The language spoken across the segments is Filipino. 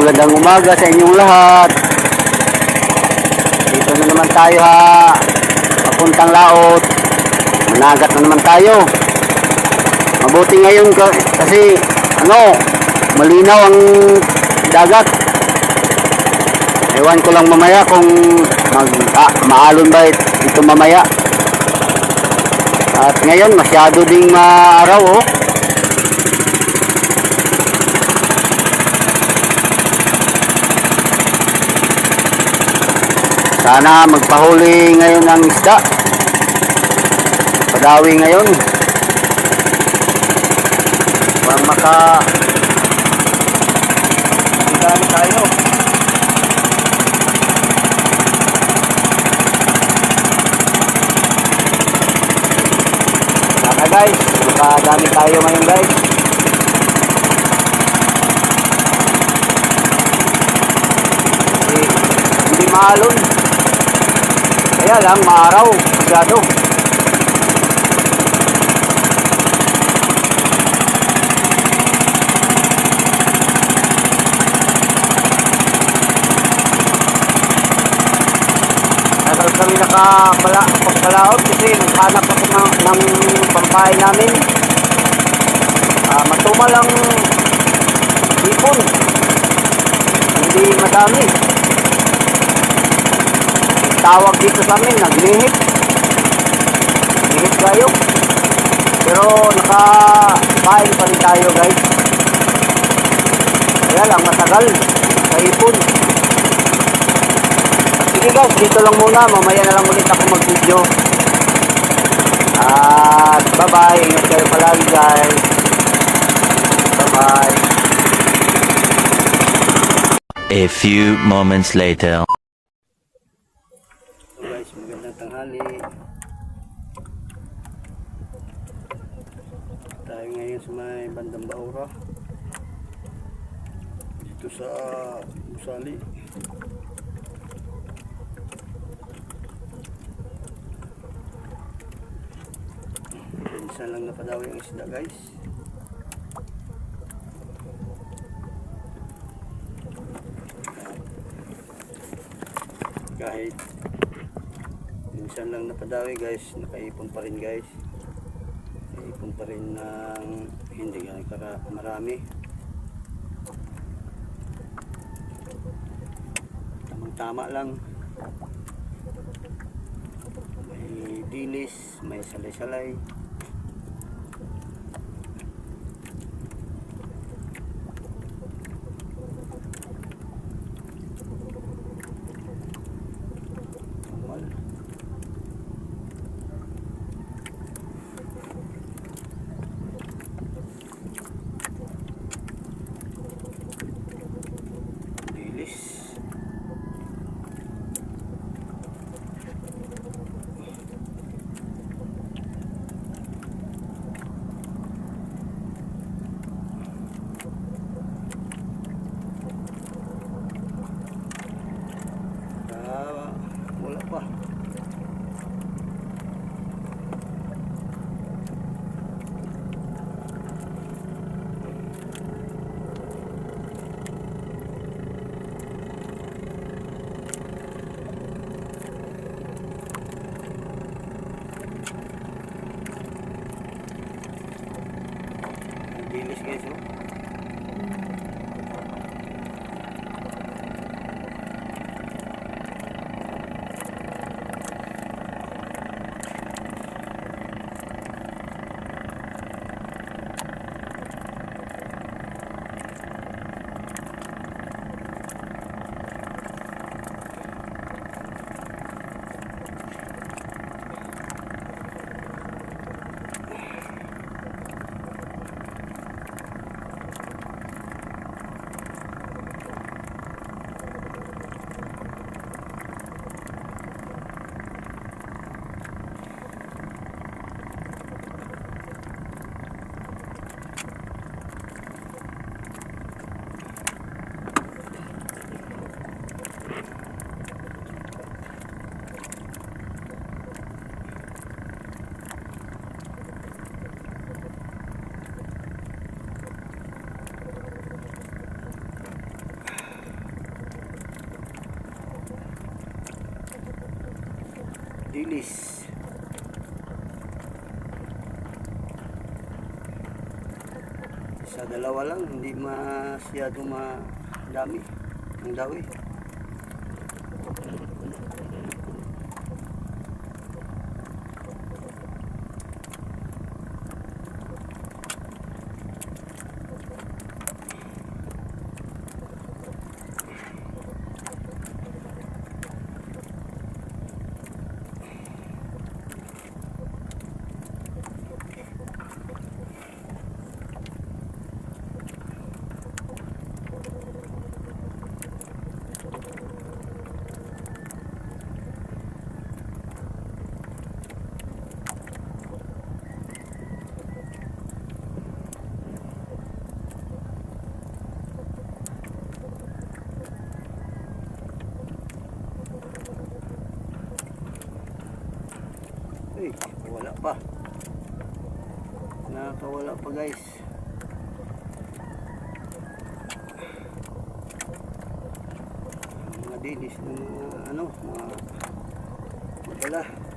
Magandang umaga sa inyong lahat. Dito na naman tayo ha. Papuntang laot. Managat na naman tayo. Mabuti ngayon ka- kasi ano, malinaw ang dagat. Ewan ko lang mamaya kung mag, ah, maalon ba it- ito mamaya. At ngayon masyado ding maaraw oh. Sana magpahuli ngayon ng isda. Padawi ngayon. Para maka Magkano tayo? Sana guys, makadami tayo ngayon guys. Hindi maalon. Kaya lang, maaraw. Masyado. Tagal kami nakapala, kasi naghanap ako ng, ng pampahay namin. Ah, matumal ang ipon. Hindi madami tawag dito sa amin, naglihit. Lihit tayo. Pero nakapain pa rin tayo guys. Kaya lang matagal sa ipon. Sige guys, dito lang muna. Mamaya na lang ulit ako mag-video. At bye-bye. Ingat kayo palagi guys. Bye-bye. A few moments later. So guys, magandang tanghali. Tayo ngayon sa may bandang Baura. Dito sa Busali. Isa lang napadawi ang isda guys. Kahit minsan lang napadawi guys nakaipon pa rin guys pa rin ng hindi ganun kara marami. Tamang tama lang. May dilis may salay linis guys oh. Dilis. Sa dalawa lang, hindi masyado madami ang dawi. Wala pa. Nakakawala pa guys. Mga dilis ng ano, mga magala.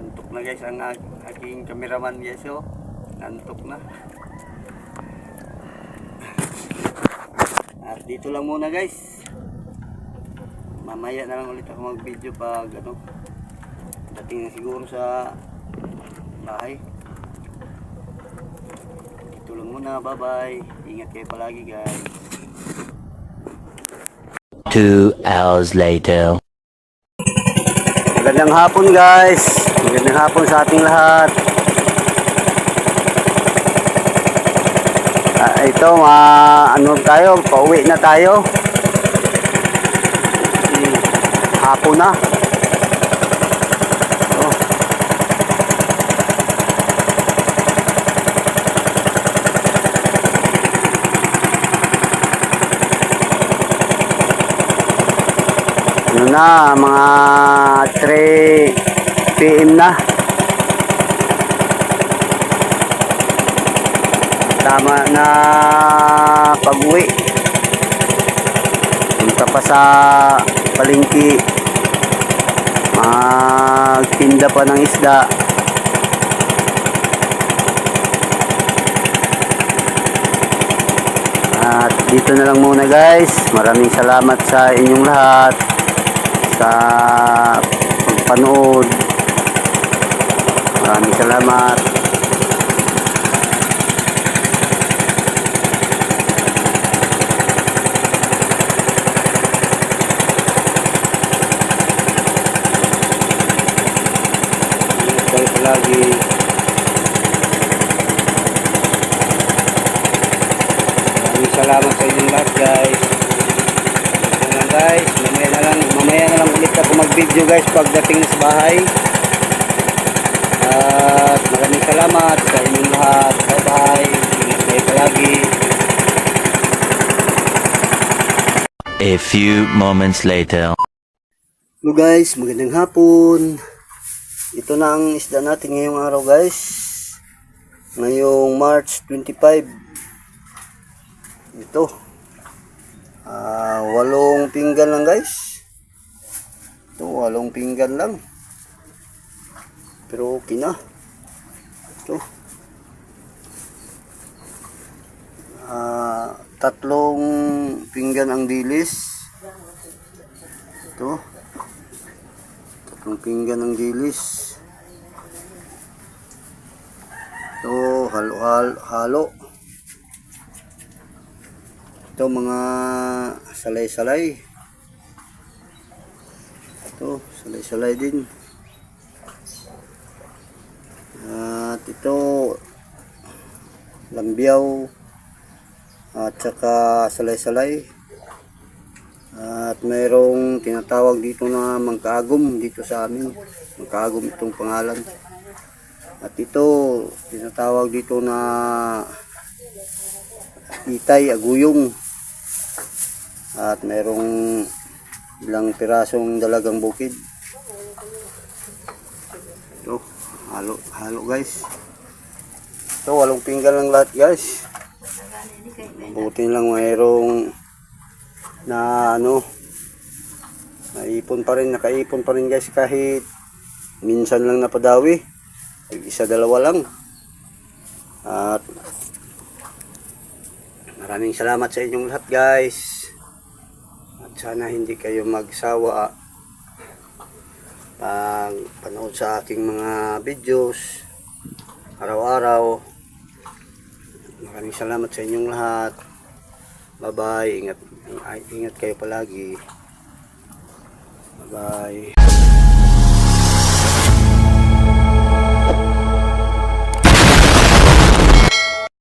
Nantok na guys ang aking cameraman guys oh. Nantok na. At dito lang muna guys. Mamaya na lang ulit ako mag-video pag ano. Dating siguro sa bahay. Dito lang muna. Bye-bye. Ingat kayo palagi guys. Two hours later. Magandang hapon guys. Magandang hapon sa ating lahat. Ah, ito, ma ano tayo, pauwi na tayo. Hapon na. Ano na, mga 3 PM na. Tama na pag-uwi. Punta pa sa palengke. Magtinda pa ng isda. At dito na lang muna guys. Maraming salamat sa inyong lahat sa pagpanood. Maraming salamat. Ingat palagi. Maraming salamat sa inyong lahat guys. Na guys, mamaya na lang, mamaya na lang ulit ako mag-video guys pagdating sa bahay. Maraming salamat sa inyong lahat. Bye bye. Ingat kayo palagi. A few moments later. Hello guys, magandang hapon. Ito na ang isda natin ngayong araw guys. Ngayong March 25. Ito. Ah, walong pinggan lang guys. Ito, walong pinggan lang. Pero okay na. Ito. Ah, tatlong pinggan ang dilis. Ito. Tatlong pinggan ng dilis. Ito, halo, halo, halo. Ito, mga salay-salay. Ito, salay-salay din. At ito, lambiyaw. at saka salay-salay. At mayroong tinatawag dito na mangkagom dito sa amin. Mangkagom itong pangalan. At ito, tinatawag dito na itay, aguyong. At mayroong ilang pirasong dalagang bukid. Ito, halo, halo guys. Ito, walong pinggan lang lahat guys. Buti lang mayroong na ano, naipon pa rin, nakaipon pa rin guys kahit minsan lang napadawi. Isa dalawa lang. At maraming salamat sa inyong lahat guys. At sana hindi kayo magsawa pag panood sa aking mga videos araw-araw. Maraming salamat sa inyong lahat. Bye-bye. Ingat, ingat kayo palagi. Bye-bye.